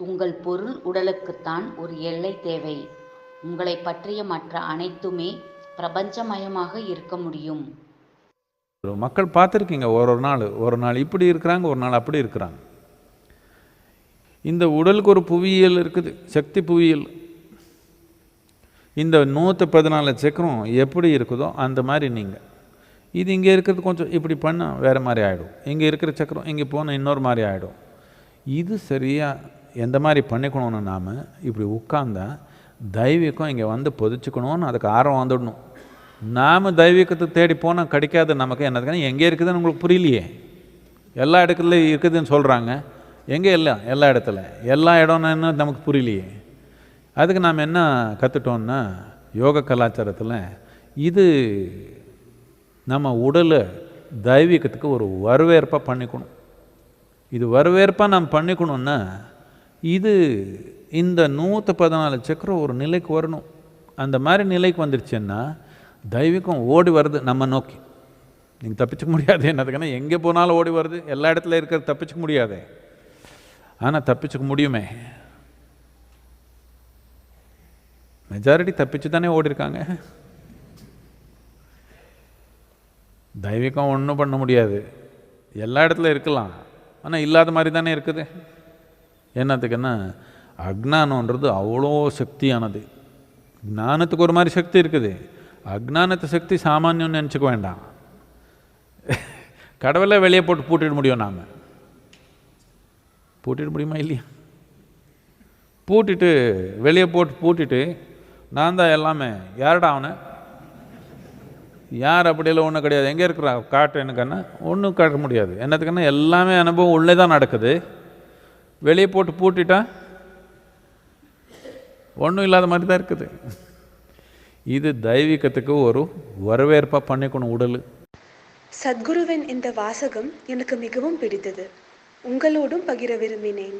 உங்கள் பொருள் உடலுக்குத்தான் ஒரு எல்லை தேவை. உங்களை பற்றிய மற்ற அனைத்துமே பிரபஞ்சமயமாக இருக்க முடியும். மக்கள் பார்த்துருக்கீங்க ஒரு ஒரு நாள். ஒரு நாள் இப்படி இருக்கிறாங்க ஒரு நாள் அப்படி இருக்கிறாங்க. இந்த உடலுக்கு ஒரு புவியியல் இருக்குது சக்தி புவியியல். இந்த நூற்று பதினாலு சக்கரம் எப்படி இருக்குதோ அந்த மாதிரி நீங்கள் இது இங்கே இருக்கிறது கொஞ்சம் இப்படி பண்ணால் வேறு மாதிரி ஆகிடும் இங்கே இருக்கிற சக்கரம் இங்கே போனால் இன்னொரு மாதிரி ஆகிடும் இது சரியாக எந்த மாதிரி பண்ணிக்கணும்னு நாம் இப்படி உட்காந்தா தெய்வீகம் இங்கே வந்து பொதிச்சுக்கணும்னு அதுக்கு ஆர்வம் வந்துடணும். நாம் தெய்வீகத்தை தேடி போனால் கிடைக்காது நமக்கு. என்னதுக்கான எங்கே இருக்குதுன்னு உங்களுக்கு புரியலையே. எல்லா இடத்துலையும் இருக்குதுன்னு சொல்கிறாங்க எங்கே இல்லை? எல்லா இடத்துல. எல்லா இடம்னு நமக்கு புரியலையே. அதுக்கு நாம் என்ன கற்றுட்டோம்னா யோக கலாச்சாரத்தில் இது நம்ம உடலை தெய்வீகத்துக்கு ஒரு வரவேற்பாக பண்ணிக்கணும். இது வரவேற்பாக நாம் பண்ணிக்கணுன்னா இது இந்த நூற்று பதினாலு சக்கரம் ஒரு நிலைக்கு வரணும். அந்த மாதிரி நிலைக்கு வந்துருச்சுன்னா தெய்வீகம் ஓடி வருது நம்ம நோக்கி. நீங்கள் தப்பிச்சுக்க முடியாது என்னதுக்குன்னா எங்கே போனாலும் ஓடி வருது. எல்லா இடத்துல இருக்கிறது தப்பிச்சுக்க முடியாதே. ஆனால் தப்பிச்சுக்க முடியுமே. மெஜாரிட்டி தப்பிச்சு தானே ஓடி இருக்காங்க. தெய்வீகம் ஒன்றும் பண்ண முடியாது. எல்லா இடத்துல இருக்கலாம். ஆனால் இல்லாத மாதிரி தானே இருக்குது. என்னத்துக்குன்னா அக்ஞானன்றது அவ்வளோ சக்தியானது. ஞானத்துக்கு ஒரு மாதிரி சக்தி இருக்குது. அக்ஞானத்து சக்தி சாமானியம்னு நினச்சிக்க வேண்டாம். கடவுளை வெளியே போட்டு பூட்டிட முடியும் நாம். பூட்டிட முடியுமா இல்லையா? பூட்டிட்டு வெளியே போட்டு பூட்டிட்டு நான் தான் எல்லாமே யாருடா அவனை? யார் அப்படியெல்லாம் ஒன்றும் கிடையாது. எங்கே இருக்கிறா? காட்டு எனக்குன்னா ஒன்றும் காட்ட முடியாது. என்னத்துக்குன்னா எல்லாமே அனுபவம் உள்ளே தான் நடக்குது. வெளியே போட்டு பூட்டிட்டா? ஒன்றும் இல்லாத மாதிரி தான் இருக்குது. இது தெய்வீகத்துக்கு ஒரு வரவேற்பாக பண்ணிக்கணும் உடல். சத்குருவின் இந்த வாசகம் எனக்கு மிகவும் பிடித்தது. உங்களோடும் பகிர விரும்பினேன்.